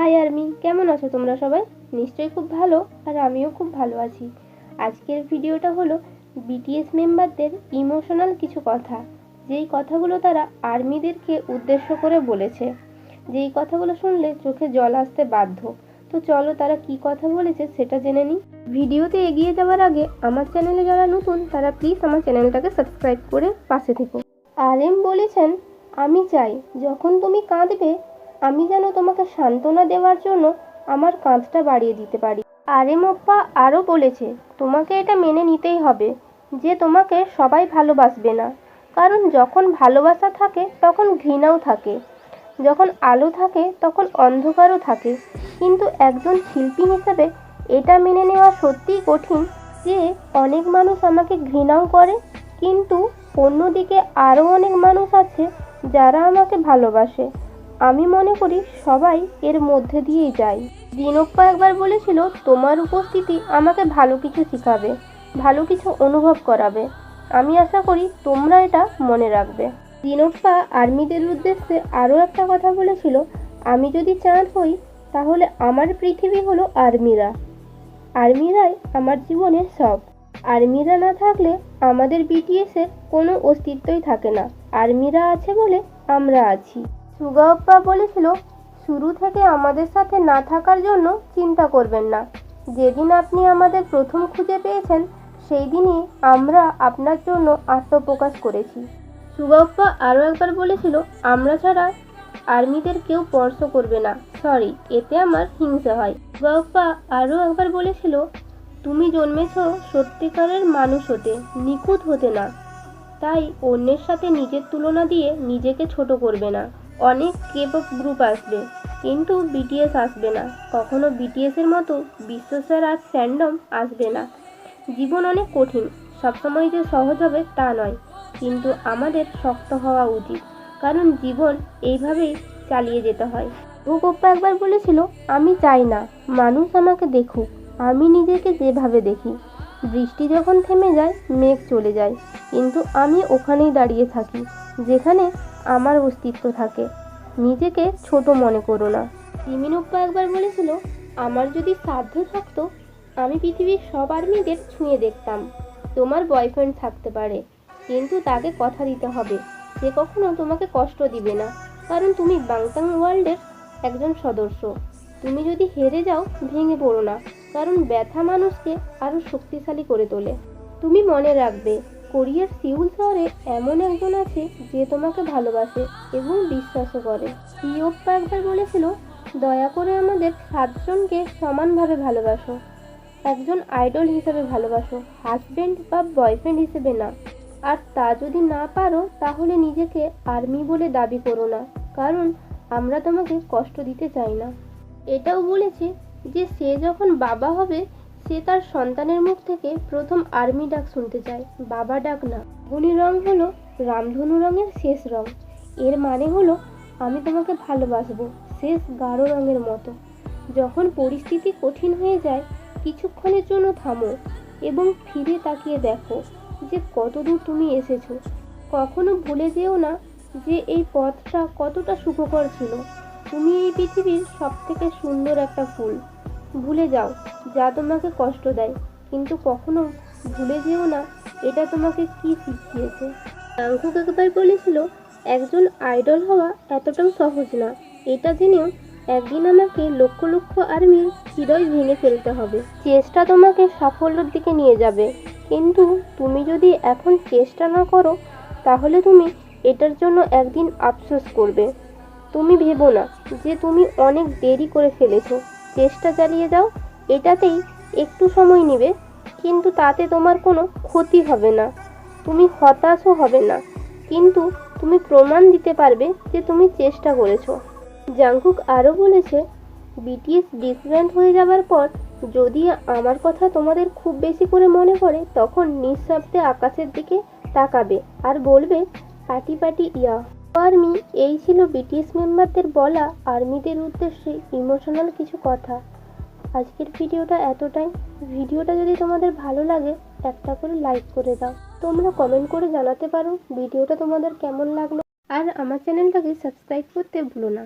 High army, কেমন আছো তোমরা সবাই? নিশ্চয়ই খুব ভালো, আর আমিও খুব ভালো আছি। আজকের ভিডিওটা হলো বিটিএস মেম্বারদের ইমোশনাল কিছু কথা। যেই কথাগুলো তারা আর্মিদেরকে উদ্দেশ্য করে বলেছে। যেই কথাগুলো শুনলে চোখে জল আসতে বাধ্য। তো চলো তারা কি কথা বলেছে সেটা জেনে নিই। ভিডিওতে এগিয়ে যাওয়ার আগে আমার চ্যানেলে যারা নতুন, তারা প্লিজ আমার চ্যানেলটাকে সাবস্ক্রাইব করে পাশে থেকো। আর এম বলেছেন, আমি চাই, যখন তুমি কাঁদবে আমি যেন তোমাকে সান্ত্বনা দেওয়ার জন্য আমার কাঁধটা বাড়িয়ে দিতে পারি। আরেম অপ্পা আরও বলেছে, তোমাকে এটা মেনে নিতেই হবে যে তোমাকে সবাই ভালোবাসবে না। কারণ যখন ভালোবাসা থাকে, তখন ঘৃণাও থাকে। যখন আলো থাকে, তখন অন্ধকারও থাকে। কিন্তু একজন শিল্পী হিসেবে এটা মেনে নেওয়া সত্যিই কঠিন যে অনেক মানুষ আমাকে ঘৃণাও করে, কিন্তু অন্যদিকে আরও অনেক মানুষ আছে যারা আমাকে ভালোবাসে। আমি মনে করি সবাই এর মধ্যে দিয়েই যায়। দিনপ্পা একবার বলেছিল, তোমার উপস্থিতি আমাকে ভালো কিছু শেখাবে, ভালো কিছু অনুভব করাবে। আমি আশা করি তোমরা এটা মনে রাখবে। দিনপ্পা আর্মিদের উদ্দেশ্যে আরও একটা কথা বলেছিল, আমি যদি চাঁদ হই, তাহলে আমার পৃথিবী হলো আর্মিরা। আর্মিরাই আমার জীবনের সব। আর্মিরা না থাকলে আমাদের বিটিএসের কোনো অস্তিত্বই থাকে না। আর্মিরা আছে বলে আমরা আছি। সুগাপ্পা বলেছিল, শুরু থেকে আমাদের সাথে না থাকার জন্য চিন্তা করবেন না। যেদিন আপনি আমাদের প্রথম খুঁজে পেয়েছেন, সেই দিনই আমরা আপনার জন্য আত্মপ্রকাশ করেছি। সুগাপ্পা আরও একবার বলেছিল, আমরা ছাড়া আর্মিদের কেউ স্পর্শ করবে না। সরি, এতে আমার হিংসা হয়। সুগাপ্পা আরও একবার বলেছিল, তুমি জন্মেছ সত্যিকারের মানুষ হতে, নিখুঁত হতে না। তাই অন্যের সাথে নিজের তুলনা দিয়ে নিজেকে ছোট করবে না। অনেক কেপপ গ্রুপ আসবে, কিন্তু বিটিএস আসবে না। কখনো বিটিএসের মতো বিশ্বস্যার আর স্যান্ডম আসবে না। জীবন অনেক কঠিন, সবসময় যে সহজ হবে তা নয়, কিন্তু আমাদের শক্ত হওয়া উচিত, কারণ জীবন এইভাবেই চালিয়ে যেতে হয়। ভূগোপ্পা একবার বলেছিল, আমি চাই না, মানুষ আমাকে দেখুক, আমি নিজেকে যেভাবে দেখি। বৃষ্টি যখন থেমে যায়, মেঘ চলে যায়, কিন্তু আমি ওখানেই দাঁড়িয়ে থাকি, যেখানে আমার অস্তিত্ব থাকে। নিজেকে ছোট মনে করো না। তিমিনুপ্পা একবার বলেছিল, আমার যদি সাধ্য থাকতো, আমি পৃথিবীর সব আর্মিদের ছুঁয়ে দেখতাম। তোমার বয়ফ্রেন্ড থাকতে পারে, কিন্তু তাকে কথা দিতে হবে। সে কখনো তোমাকে কষ্ট দিবে না। কারণ তুমি বাংতাং ওয়ার্ল্ডের একজন সদস্য। তুমি যদি হেরে যাও, ভেঙে পড়ো না। কারণ ব্যথা মানুষকে আরও শক্তিশালী করে তোলে। তুমি মনে রাখবে কোরিয়ার সিউল শহরে এমন একজন আছে যে তোমাকে ভালোবাসে এবং বিশ্বাসও করে। ইয়োপ্পা একবার বলেছিল, দয়া করে আমাদের সাতজনকে সমানভাবে ভালোবাসো। একজন আইডল হিসেবে ভালোবাসো, হাজবেন্ড বা বয়ফ্রেন্ড হিসেবে না। আর তা যদি না পারো, তাহলে নিজেকে আর্মি বলে দাবি করো না, কারণ আমরা তোমাকে কষ্ট দিতে চাই না। এটাও বলেছে যে সে যখন বাবা হবে সে তার সন্তানের মুখ থেকে প্রথম আর্মি ডাক শুনতে চায়, বাবা ডাক না। গুণী রং হলো রামধনু রঙের শেষ রং। এর মানে হলো, আমি তোমাকে ভালোবাসবো, শেষ গাঢ় রঙের মতো। যখন পরিস্থিতি কঠিন হয়ে যায়, কিছুক্ষণের জন্য থামো এবং ফিরে তাকিয়ে দেখো যে কতদূর তুমি এসেছ। কখনো ভুলে যেও না যে এই পথটা কতটা সুখকর ছিল। তুমি এই পৃথিবীর সব থেকে সুন্দর একটা ফুল। ভুলে যাও। যা তোমাকে কষ্ট দেয়। কিন্তু কখনো ভুলে যেও না, এটা তোমাকে কি শিখিয়েছে? জাংকুক একবার বলেছিল, একজন আইডল হওয়া এতটাও সহজ না। এটা জেনেও একদিন আমাকে লক্ষ লক্ষ আর্মির হৃদয় ভেঙে ফেলতে হবে। চেষ্টা তোমাকে সাফল্যের দিকে নিয়ে যাবে। কিন্তু তুমি যদি এখন চেষ্টা না করো, তাহলে তুমি এটার জন্য একদিন আফসোস করবে। তুমি ভেবো না যে তুমি অনেক দেরি করে ফেলেছো। চেষ্টা চালিয়ে যাও এটাতেই একটু সময় নেবে, কিন্তু তাতে তোমার কোনো ক্ষতি হবে না। তুমি হতাশও হবে না, কিন্তু তুমি প্রমাণ দিতে পারবে যে তুমি চেষ্টা করেছ। জাংকুক আরও বলেছে বিটিএস ডিসব্যান্ড হয়ে যাবার পর যদি আমার কথা তোমাদের খুব বেশি করে মনে পড়ে, তখন নিঃশব্দে আকাশের দিকে তাকাবে আর বলবে, পাটি পাটি, ইয়া। আর্মি, এই ছিল বিটিএস মেম্বারদের বলা আর্মিদের উদ্দেশ্যে ইমোশনাল কিছু কথা। আজকের ভিডিওটা এতটাই। ভিডিওটা যদি তোমাদের ভালো লাগে, একটা করে লাইক করে দাও। তোমরা কমেন্ট করে জানাতে পারো ভিডিওটা তোমাদের কেমন লাগল। আর আমার চ্যানেলটাকে সাবস্ক্রাইব করতে ভুলো না।